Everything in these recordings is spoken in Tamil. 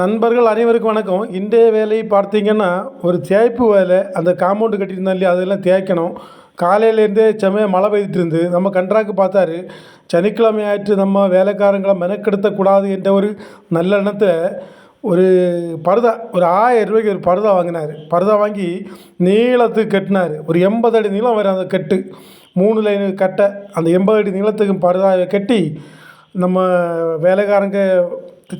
நண்பர்கள் அனைவருக்கும் வணக்கம். இன்றைய வேலையை பார்த்தீங்கன்னா ஒரு தேய்ப்பு வேலை அந்த காம்பவுண்டு கட்டியிருந்தோம் இல்லையா அதெல்லாம் தேய்க்கணும். காலையிலேருந்தே செம்மையாக மழை பெய்துட்டு இருந்து நம்ம கண்ட்ராக்ட் பார்த்தாரு சனிக்கிழமை ஆயிட்டு நம்ம வேலைக்காரங்களை மெனக்கெடுத்தக்கூடாது என்ற ஒரு நல்ல எண்ணத்தில் ஒரு பருதா ஒரு ஆயிரம் ரூபாய்க்கு ஒரு பருதா வாங்கினார். பருதா வாங்கி நீளத்துக்கு கட்டினார். ஒரு எண்பது அடி நீளம் வரும் அந்த கட்டு மூணு லைனு கட்டை அந்த எண்பது அடி நீளத்துக்கு பருதாவை கட்டி நம்ம வேலைக்காரங்க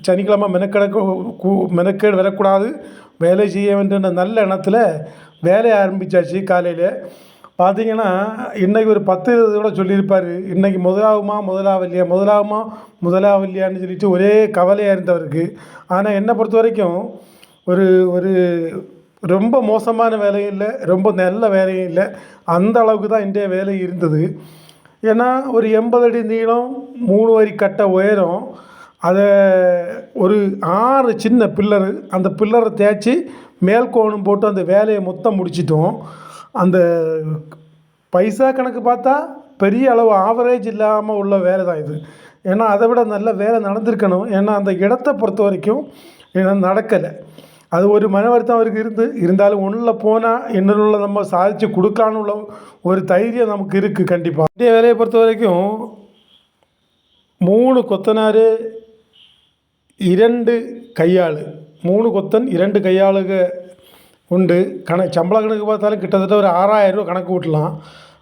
சனிக்கிழமை மெனக்கெடக்க கூ- மெனக்கேடு வரக்கூடாது. வேலை செய்ய வேண்டிய நல்ல எண்ணத்தில் வேலையை ஆரம்பித்தாச்சு காலையில். பார்த்தீங்கன்னா இன்றைக்கி ஒரு பத்து கூட சொல்லியிருப்பார். இன்றைக்கி முதலாகுமா முதலாவல்லையா முதலாகுமா முதலாவல்லையான்னு சொல்லிட்டு ஒரே கவலையாக இருந்தவருக்கு. ஆனால் என்னை பொறுத்த வரைக்கும் ஒரு ஒரு ரொம்ப மோசமான வேலையும் இல்லை ரொம்ப நல்ல வேலையும் இல்லை. அந்த அளவுக்கு தான் இன்றைய வேலை இருந்தது. ஏன்னா ஒரு எண்பது அடி நீளம் மூணு வரி கட்ட உயரம் அதை ஒரு ஆறு சின்ன பில்லரு அந்த பில்லரை தேய்ச்சி மேல்கோணம் போட்டு அந்த வேலையை மொத்தம் முடிச்சிட்டோம். அந்த பைசா கணக்கு பார்த்தா பெரிய அளவு ஆவரேஜ் இல்லாமல் உள்ள வேலை தான் இது. ஏன்னா அதை விட நல்ல வேலை நடந்திருக்கணும். ஏன்னா அந்த இடத்த பொறுத்த வரைக்கும் ஏன்னா நடக்கலை. அது ஒரு மன வருத்தம் அவருக்கு இருந்து இருந்தாலும் ஒன்றில் போனால் இன்னொன்றுல நம்ம சாதித்து கொடுக்கலான்னு உள்ள ஒரு தைரியம் நமக்கு இருக்குது கண்டிப்பாக வேலையை பொறுத்த வரைக்கும் மூணு கொத்தனார் இரண்டு கையாள். மூணு கொத்தன் இரண்டு கையாளுக உண்டு. கண சம்பள கணக்கு பார்த்தாலும் கிட்டத்தட்ட ஒரு ஆறாயிரம் ரூபா கணக்கு விட்டலாம்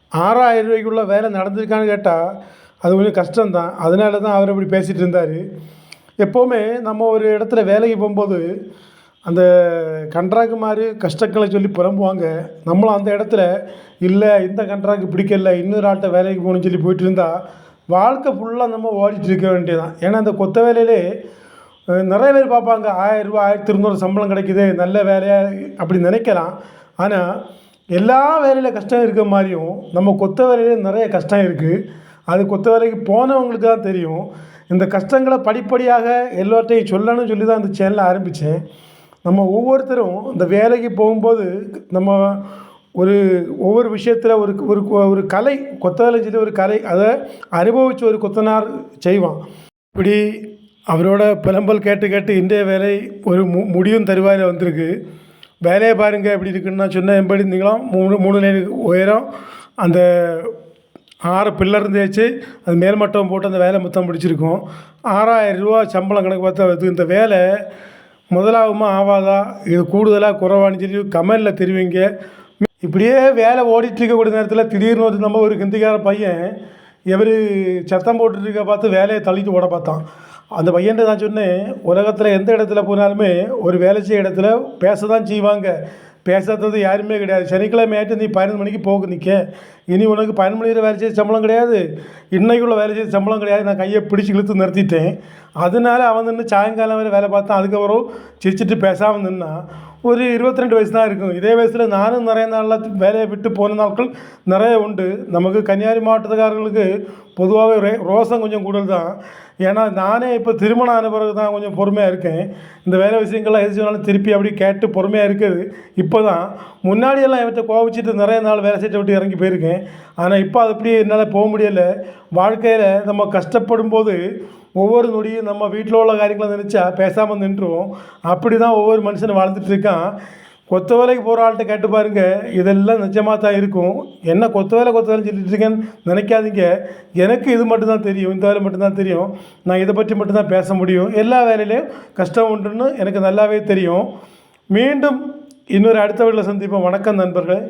ஆறாயிரம் ரூபாய்க்குள்ள வேலை நடந்திருக்கான்னு கேட்டால் அது கொஞ்சம் கஷ்டம்தான். அதனால தான் அவர் இப்படி பேசிகிட்டு இருந்தார். எப்போவுமே நம்ம ஒரு இடத்துல வேலைக்கு போகும்போது அந்த கண்ட்ராக்ட் மாதிரி கஷ்டங்களை சொல்லி புலம்புவாங்க. நம்மளும் அந்த இடத்துல இல்லை இந்த கண்ட்ராக்ட் பிடிக்கல இன்னொரு ஆள்கிட்ட வேலைக்கு போகணும்னு சொல்லி போயிட்டு இருந்தால் வாழ்க்கை ஃபுல்லாக நம்ம ஓடிட்டு இருக்க வேண்டியதான் ஏன்னா அந்த கொத்த வேலையிலே நிறைய பேர் பார்ப்பாங்க ஆயிரரூபா ஆயிரத்தி இருநூறு சம்பளம் கிடைக்குது நல்ல வேலையாக அப்படி நினைக்கலாம். ஆனால் எல்லா வேலையில் கஷ்டம் இருக்கிற மாதிரியும் நம்ம கொத்த வேலையில் நிறைய கஷ்டம் இருக்குது அது கொத்த வேலைக்கு போனவங்களுக்கு தான் தெரியும். இந்த கஷ்டங்களை படிப்படியாக எல்லார்ட்டையும் சொல்லணும்னு சொல்லி தான் இந்த சேனலை ஆரம்பித்தேன் நம்ம ஒவ்வொருத்தரும் இந்த வேலைக்கு போகும்போது நம்ம ஒரு ஒவ்வொரு விஷயத்தில் ஒரு ஒரு ஒரு கலை கொத்த வேலை சொல்லி ஒரு கலை அதை அனுபவித்து ஒரு கொத்தனார் செய்வான். இப்படி அவரோட புலம்பல் கேட்டு கேட்டு இன்றைய வேலை ஒரு மு முடியும் தருவாயில் வந்திருக்கு. வேலையை பாருங்கள் எப்படி இருக்குன்னு நான் சொன்ன எப்படி நீங்களும் மூணு மூணு லைன் உயரம் அந்த ஆறு பில்லர் தேய்ச்சி அது மேல்மட்டம் போட்டு அந்த வேலை மொத்தம் முடிச்சிருக்கோம். ஆறாயிரம் ரூபா சம்பளம் கணக்கு பார்த்தா இந்த வேலை முதலாகுமா ஆவாதா? இது கூடுதலாக குறைவான்னு சொல்லி கமெண்டில் தெரிவிங்க. இப்படியே வேலை ஓடிட்டுருக்கக்கூடிய நேரத்தில் திடீர்னு ஒரு நம்ம ஒரு ஹிந்திக்கார பையன் எவர் சத்தம் போட்டுருக்க இருக்க பார்த்து வேலையை தள்ளிட்டு ஓட பார்த்தான். அந்த பையன்ட்டு நான் சொன்னேன் உலகத்தில் எந்த இடத்துல போனாலுமே ஒரு வேலை செய்ய இடத்துல பேச தான் செய்வாங்க. பேசாதது யாருமே கிடையாது. சனிக்கிழமை ஆயிட்டு நீ பதினொன்று மணிக்கு போக நிற்க இனி உனக்கு பதினொன்று மணிக்கு வேலை செய்ய சம்பளம் கிடையாது. இன்றைக்குள்ள வேலை செய்ய சம்பளம் கிடையாது. நான் கையை பிடிச்சி இழுத்து நிறுத்திட்டேன். அதனால அவன் நின்று சாயங்காலம் வரை வேலை பார்த்தான். அதுக்கப்புறம் சிரிச்சிட்டு பேசாமல் நின்னான் ஒரு இருபத்தி ரெண்டு வயசு தான் இருக்கும். இதே வயசில் நானும் நிறைய நாளில் வேலையை விட்டு போன நாட்கள் நிறைய உண்டு. நமக்கு கன்னியாகுமரி மாவட்டத்துக்காரர்களுக்கு பொதுவாகவே ரே ரோசம் கொஞ்சம் கூடுதல் தான் ஏன்னா நானே இப்போ திருமணம் ஆன பிறகு தான் கொஞ்சம் பொறுமையாக இருக்கேன். இந்த வேலை விஷயங்கள்லாம் எது சொன்னாலும் திருப்பி அப்படி கேட்டு பொறுமையாக இருக்குது. இப்போ தான் முன்னாடியெல்லாம் இவற்றை கோவிச்சிட்டு நிறைய நாள் வேலை செய்ய விட்டு இறங்கி போயிருக்கேன். ஆனால் இப்போ அது அப்படி என்னால் போக முடியலை. வாழ்க்கையில் நம்ம கஷ்டப்படும் போது ஒவ்வொரு நொடியும் நம்ம வீட்டில் உள்ள காரியங்களை நினச்சா பேசாமல் நின்றுவோம். அப்படி தான் ஒவ்வொரு மனுஷனும் வாழ்ந்துட்டு இருக்கான். கொத்த வேலைக்கு போகிற ஆள்கிட்ட கேட்டு பாருங்க. இதெல்லாம் நிஜமாக தான் இருக்கும். என்ன கொத்த வேலை கொத்த வேலை சொல்லிட்டு இருக்கேன்னு நினைக்காதீங்க. எனக்கு இது மட்டும்தான் தெரியும். இந்த வேலை மட்டும்தான் தெரியும். நான் இதை பற்றி மட்டும்தான் பேச முடியும். எல்லா வேலையிலையும் கஷ்டம் உண்டுன்னு எனக்கு நல்லாவே தெரியும். மீண்டும் இன்னொரு அடுத்த வீட்டில் சந்திப்போம். வணக்கம் நண்பர்களே.